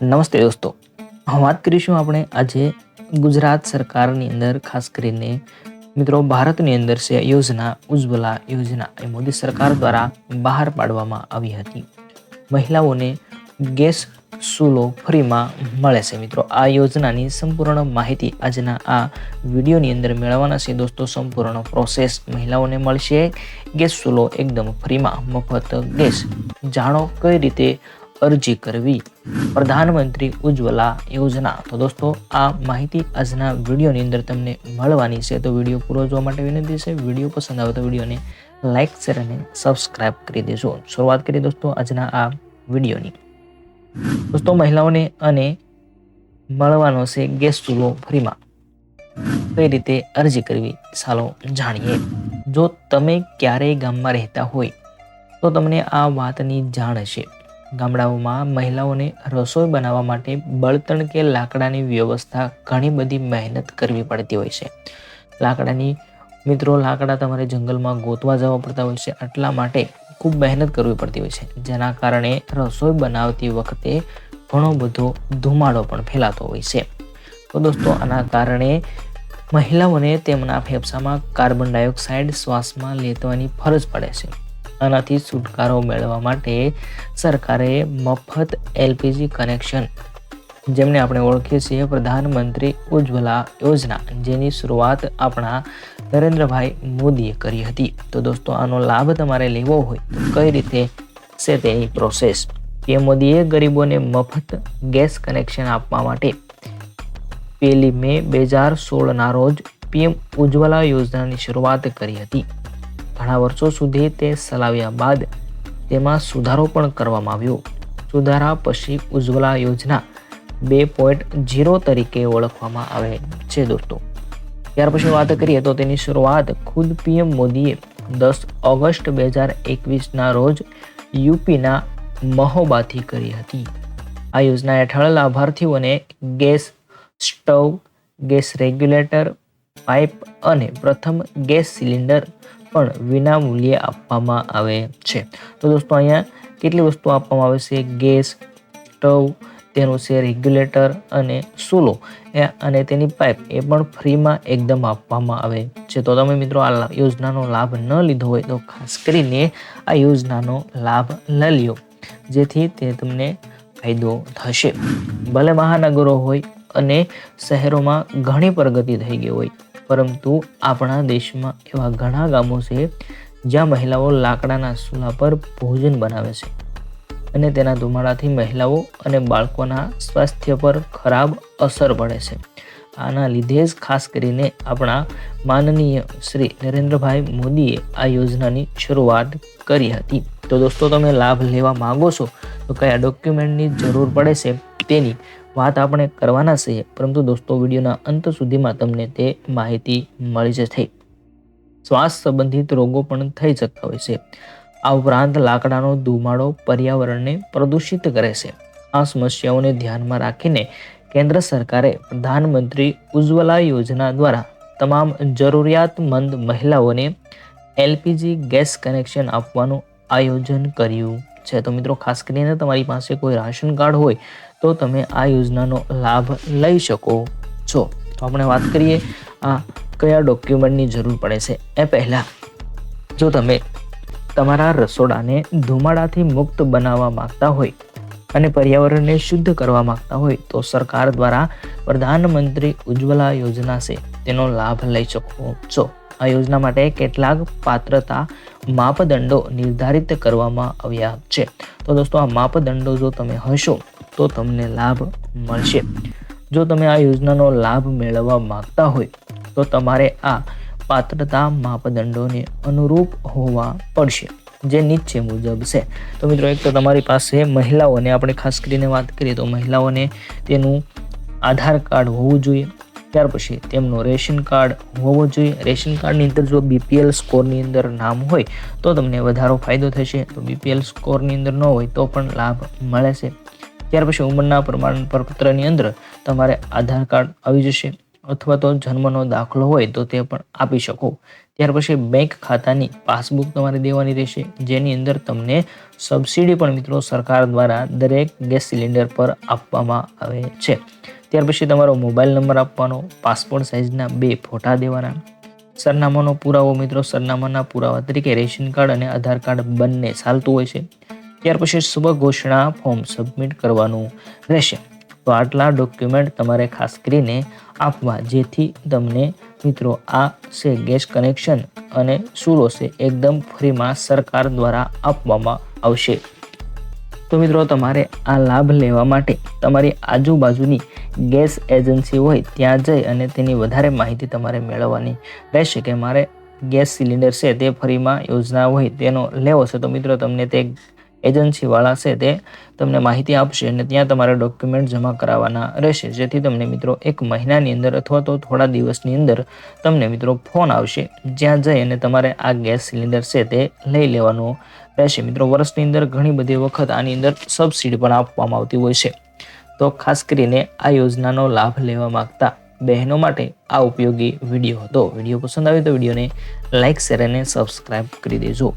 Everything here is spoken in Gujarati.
નમસ્તે દોસ્તો. વાત કરીશું આપણે આજે ગુજરાત સરકારની અંદર, ખાસ કરીને મિત્રો ભારતની અંદર છે યોજના, ઉજ્જવલા યોજના એ મોદી સરકાર દ્વારા બહાર પાડવામાં આવી હતી. મહિલાઓને ગેસ ચૂલો ફ્રીમાં મળે છે. મિત્રો, આ યોજનાની સંપૂર્ણ માહિતી આજના આ વિડીયોની અંદર મેળવવાના છે. દોસ્તો, સંપૂર્ણ પ્રોસેસ મહિલાઓને મળશે. ગેસ ચૂલો એકદમ ફ્રીમાં મફત ગેસ. જાણો કઈ રીતે અરજી કરવી. પ્રધાનમંત્રી ઉજ્જવલા યોજના. તો દોસ્તો, આ માહિતી આજના વિડીયોની અંદર તમને મળવાની છે. તો વીડિયો પૂરો જોવા માટે વિનંતી છે. વીડિયો પસંદ આવે તો વિડીયોને લાઇક શેર અને સબસ્ક્રાઇબ કરી દેજો. શરૂઆત કરીએ દોસ્તો આજના આ વિડીયોની. દોસ્તો, મહિલાઓને અને મળવાનો છે ગેસ ચૂલો ફ્રીમાં. કઈ રીતે અરજી કરવી, ચાલો જાણીએ. જો તમે ક્યારેય ગામમાં રહેતા હોય, તો તમને આ વાતની જાણ હશે. ગામડાઓમાં મહિલાઓને રસોઈ બનાવવા માટે બળતણ કે લાકડાની વ્યવસ્થા ઘણી બધી મહેનત કરવી પડતી હોય છે. લાકડાની, મિત્રો, લાકડા તમારે જંગલમાં ગોતવા જવા પડતા હોય છે એટલા માટે ખૂબ મહેનત કરવી પડતી હોય છે. જેના કારણે રસોઈ બનાવતી વખતે ઘણો બધો ધુમાડો પણ ફેલાતો હોય છે. તો દોસ્તો, આના કારણે મહિલાઓને તેમના ફેફસામાં કાર્બન ડાયોક્સાઇડ શ્વાસમાં લેવાની ફરજ પડે છે. આનાથી છુટકારો મેળવવા માટે સરકારે મફત એલપીજી કનેક્શન, જેમને આપણે ઓળખીએ છીએ પ્રધાનમંત્રી ઉજ્જવલા યોજના, જેની શરૂઆત આપણા નરેન્દ્રભાઈ મોદીએ કરી હતી. તો દોસ્તો, આનો લાભ તમારે લેવો હોય તો કઈ રીતે છે તેની પ્રોસેસ પીએમ મોદીએ ગરીબોને મફત ગેસ કનેક્શન આપવા માટે પહેલી મે બે હજાર સોળના રોજ પીએમ ઉજ્જવલા યોજનાની શરૂઆત કરી હતી. ઘણા વર્ષો સુધી તે ચલાવ્યા બાદ તેમાં સુધારો પણ કરવામાં આવ્યો. સુધારા પછી ઉજ્જવલા યોજના બે પોઈન્ટ ઝીરો તરીકે ઓળખવામાં આવે છે દોસ્તો. ત્યાર પછી વાત કરીએ તો તેની શરૂઆત ખુદ પીએમ મોદીએ દસ ઓગસ્ટ બે હજાર એકવીસના રોજ યુપીના મહોબાથી કરી હતી. આ યોજના હેઠળ લાભાર્થીઓને gas stove, gas regulator, pipe અને પ્રથમ ગેસ સિલિન્ડર પણ વિના મૂલ્યે આપવામાં આવે છે. તો દોસ્તો અહીંયા કેટલી વસ્તુ આપવામાં આવે છે? ગેસ, સ્ટવ, તેનું છે રેગ્યુલેટર અને સુલો. અને તેની પાઇપ એ પણ ફ્રીમાં એકદમ આપવામાં આવે છે. તો તમે મિત્રો આ યોજનાનો લાભ ન લીધો હોય તો ખાસ કરીને આ યોજનાનો લાભ લઈ લ્યો. જેથી તે તમને ફાયદો થશે. ભલે મહાનગરો હોય અને શહેરોમાં ઘણી પ્રગતિ થઈ ગઈ હોય પરંતુ આપણા દેશમાં એવા ઘણા ગામો છે જ્યાં મહિલાઓ લાકડાના ચૂલા પર ભોજન બનાવે છે. અને તેના ધુમાડાથી મહિલાઓ અને બાળકોના સ્વાસ્થ્ય પર ખરાબ અસર પડે છે. આના લીધે જ ખાસ કરીને આપણા માનનીય શ્રી નરેન્દ્રભાઈ મોદીએ આ યોજનાની શરૂઆત કરી હતી. તો દોસ્તો, તમે લાભ લેવા માંગો છો તો કયા ડોક્યુમેન્ટની જરૂર પડે છે તેની વાત આપણે કરવાના છીએ. પરંતુ દોસ્તો, વિડીયોના અંત સુધીમાં તમને તે માહિતી મળી જશે. શ્વાસ સંબંધિત રોગો પણ થઈ શકતા હોય છે. આ ઉપરાંત લાકડાનો ધુમાડો પર્યાવરણને પ્રદૂષિત કરે છે. આ સમસ્યાઓને ધ્યાનમાં રાખીને કેન્દ્ર સરકારે પ્રધાનમંત્રી ઉજ્જવલા યોજના દ્વારા તમામ જરૂરિયાતમંદ મહિલાઓને એલપીજી ગેસ કનેક્શન આપવાનું આયોજન કર્યું છે. તો મિત્રો, ખાસ કરીને તમારી પાસે કોઈ રાશન કાર્ડ હોય તો તમે આ યોજનાનો લાભ લઈ શકો છો. તો આપણે વાત કરીએ, આ કયા ડોક્યુમેન્ટની જરૂર પડે છે? એ પહેલાં, જો તમે તમારા રસોડાને ધુમાડાથી મુક્ત બનાવવા માંગતા હોય અને પર્યાવરણને શુદ્ધ કરવા માંગતા હોય, તો સરકાર દ્વારા પ્રધાનમંત્રી ઉજ્જવલા યોજના છે, તેનો લાભ લઈ શકો છો. આ યોજના માટે કેટલાક પાત્રતા માપદંડો નિર્ધારિત કરવામાં આવ્યા છે. તો દોસ્તો, આ માપદંડો જો તમે હશો તો તમને લાભ મળશે. જો તમે આ યોજનાનો લાભ મેળવવા માંગતા હોય, તો તમારે આ પાત્રતા માપદંડોને અનુરૂપ હોવા પડશે, જે નીચે મુજબ છે. તો મિત્રો, એક તો તમારી પાસે મહિલાઓને, આપણે ખાસ કરીને વાત કરીએ તો મહિલાઓને તેનું આધાર કાર્ડ હોવું જોઈએ. ત્યાર પછી તેમનું રેશન કાર્ડ હોવો જોઈએ. રેશન કાર્ડની અંદર જો બીપીએલ સ્કોરની અંદર નામ હોય, તો તમને વધારો ફાયદો થશે. તો બીપીએલ સ્કોરની અંદર ન હોય, તો પણ લાભ મળે છે. ત્યાર પછી ઉંમરના પ્રમાણપત્રની અંદર તમારે આધાર કાર્ડ આવી જશે અથવા તો જન્મનો દાખલો હોય તો તે પણ આપી શકો. ત્યાર પછી બેંક ખાતાની પાસબુક તમારે દેવાની રહેશે, જેની અંદર તમને સબસિડી પણ મિત્રો સરકાર દ્વારા દરેક ગેસ સિલિન્ડર પર આપવામાં આવે છે. ત્યાર પછી તમારો મોબાઈલ નંબર આપવાનો, પાસપોર્ટ સાઇઝના બે ફોટા દેવાના, સરનામાનો પુરાવો મિત્રો સરનામાના પુરાવા તરીકે રેશન કાર્ડ અને આધાર કાર્ડ બંને ચાલતું હોય છે. ત્યાર પછી શુભ ઘોષણા ફોર્મ સબમિટ કરવાનું રહેશે. તો આટલા ડોક્યુમેન્ટ તમારે ખાસ કરીને આપવા, જેથી તમને મિત્રો આ છે ગેસ કનેક્શન અને સુરો છે એકદમ ફ્રીમાં સરકાર દ્વારા આપવામાં આવશે. તો મિત્રો તમારે આ લાભ લેવા માટે તમારી આજુબાજુની ગેસ એજન્સી હોય ત્યાં જઈ અને તેની વધારે માહિતી તમારે મેળવવાની રહેશે કે મારે ગેસ સિલિન્ડર છે તે ફરીમાં યોજના હોય તેનો લેવો છે. તો મિત્રો તમને તે એજન્સીવાળા છે તે તમને માહિતી આપશે અને ત્યાં તમારે ડોક્યુમેન્ટ જમા કરાવવાના રહેશે. જેથી તમને મિત્રો એક મહિનાની અંદર અથવા તો થોડા દિવસની અંદર તમને મિત્રો ફોન આવશે. જ્યાં જઈ અને તમારે આ ગેસ સિલિન્ડર છે તે લઈ લેવાનો રહેશે. મિત્રો વર્ષની અંદર ઘણી બધી વખત આની અંદર સબસિડી પણ આપવામાં આવતી હોય છે. તો ખાસ કરીને આ યોજનાનો લાભ લેવા માંગતા બહેનો માટે આ ઉપયોગી વીડિયો હતો. વીડિયો પસંદ આવે તો વિડીયોને લાઇક, શેર અને સબસ્ક્રાઈબ કરી દેજો.